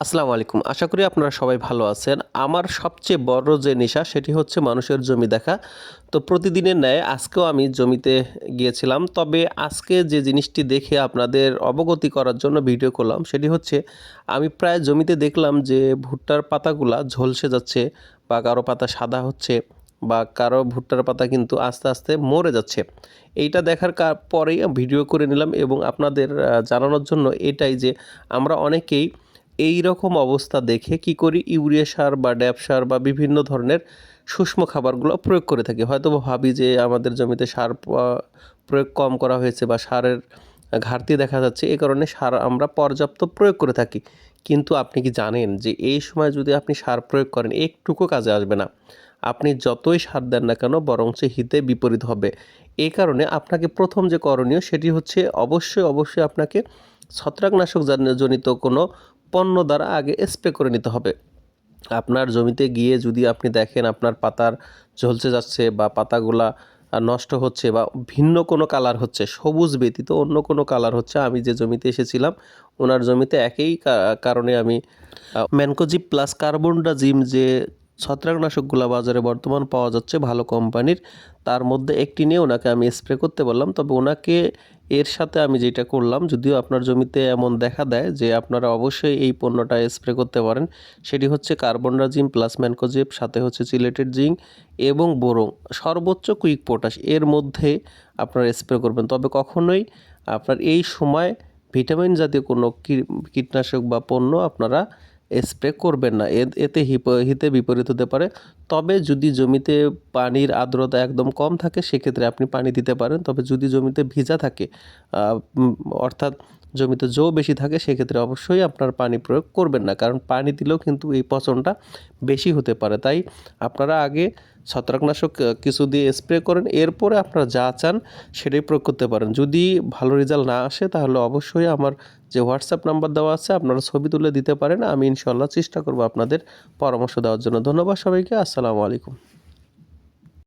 আসসালামু আলাইকুম। আশা করি আপনারা সবাই ভালো আছেন। আমার সবচেয়ে বড় যে নেশা, সেটি হচ্ছে মানুষের জমি দেখা। তো প্রতিদিনের ন্যায় আজকেও আমি জমিতে গিয়েছিলাম। তবে আজকে যে জিনিসটি দেখে আপনাদের অবগতি করার জন্য ভিডিও করলাম, সেটি হচ্ছে, আমি প্রায় জমিতে দেখলাম যে ভুট্টার পাতাগুলা ঝলসে যাচ্ছে বা কারও পাতা সাদা হচ্ছে বা কারও ভুট্টার পাতা কিন্তু আস্তে আস্তে মরে যাচ্ছে। এইটা দেখার পরেই ভিডিও করে নিলাম এবং আপনাদের জানানোর জন্য এটাই যে আমরা অনেকেই এই রকম অবস্থা দেখে কি করি? ইউরিয়া সার বা ড্যাপ সার বা বিভিন্ন ধরনের শুষ্ম খাবারগুলো প্রয়োগ করে থাকি। হয়তো ভাবি যে আমাদের জমিতে সার প্রয়োগ কম করা হয়েছে বা সারের ঘাটতি দেখা যাচ্ছে এই কারণে সার আমরা পর্যাপ্ত প্রয়োগ করে থাকি। কিন্তু আপনি কি জানেন যে এই সময় যদি আপনি সার প্রয়োগ করেন, একটুকু কাজে আসবে না। আপনি যতই সার দেন না কেন, বরঞ্চ হিতে বিপরীত হবে। এই কারণে আপনাকে প্রথম যে করণীয় সেটি হচ্ছে অবশ্যই অবশ্যই আপনাকে ছত্রাকনাশক জনিত কোনো পণ্য দ্বারা আগে স্প্রে করে নিতে হবে। আপনার জমিতে গিয়ে যদি আপনি দেখেন আপনার পাতার ঝলসে যাচ্ছে বা পাতাগুলা নষ্ট হচ্ছে বা ভিন্ন কোনো কালার হচ্ছে, সবুজ ব্যতীত অন্য কোনো কালার হচ্ছে, আমি যে জমিতে এসেছিলাম, ওনার জমিতে একই কারণে আমি ম্যানকোজিপ প্লাস কার্বনডাজিম যে ছত্রাকনাশকগুলো বাজারে বর্তমান পাওয়া যাচ্ছে ভালো কোম্পানির, তার মধ্যে একটি নিয়ে ওনাকে আমি স্প্রে করতে বললাম, তবে ওনাকে এর সাথে আমি যেটা করলাম, যদিও আপনার জমিতে এমন দেখা দেয় যে আপনারা অবশ্যই এই পণ্যটা স্প্রে করতে পারেন, সেটি হচ্ছে কার্বনডাজিম প্লাস ম্যানকোজেপ সাথে হচ্ছে চিলেটেড জিঙ্ক এবং বোরং, সর্বোচ্চ কুইক পটাশ এর মধ্যে আপনারা স্প্রে করবেন। তবে কখনোই আপনার এই সময় ভিটামিন জাতীয় কোনো কীটনাশক বা পণ্য আপনারা স্প্রে করবেন না। এতে হিতে বিপরীত হতে পারে। তবে যদি জমিতে পানির আর্দ্রতা একদম কম থাকে, সেক্ষেত্রে আপনি পানি দিতে পারেন। তবে যদি জমিতে ভিজা থাকে অর্থাৎ জমিতে জো বেশি থাকে, সেক্ষেত্রে অবশ্যই আপনার পানি প্রয়োগ করবেন না। কারণ পানি দিলেও কিন্তু এই পচনটা বেশি হতে পারে। তাই আপনারা আগে ছত্রাকনাশক কিছু দিয়ে স্প্রে করেন। এরপরে আপনারা যা চান সেটাই প্রয়োগ করতে পারেন। যদি ভালো রেজাল্ট না আসে, তাহলে অবশ্যই আমার যে হোয়াটসঅ্যাপ নাম্বার দেওয়া আছে, আপনারা ছবি তুলে দিতে পারেন। আমি ইনশাল্লাহ চেষ্টা করব আপনাদের পরামর্শ দেওয়ার জন্য। ধন্যবাদ সবাইকে। আসসালামু আলাইকুম।